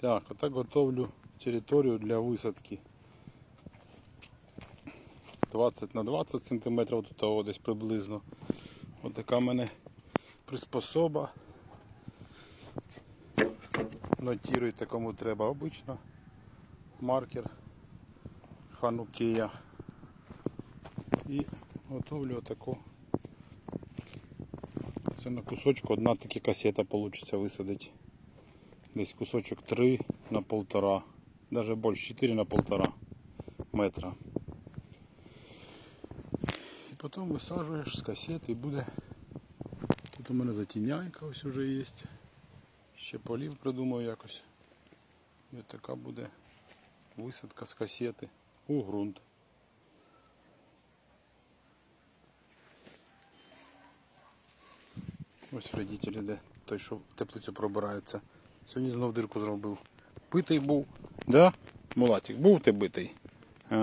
Так, отак готовлю територію для висадки. 20 на 20 см тут того десь приблизно. Ось така в мене приспособа. Нотіруйте кому треба обично. Маркер Ханукія. І готовлю отаку. Це на кусочку одна така касета вийде висадити. Десь кусочок 3 на полтора. Даже більше 4 на полтора метра. І потім висаджуєш з касети і буде. Тут у мене затіняйка ось уже є. Ще полів придумав якось. І от така буде висадка з касети у ґрунт. Ось родителі, де той, що в теплицю пробирається. Сьогодні знов дирку зробив. Битий був. Да? Мулатик, був ти битий? А,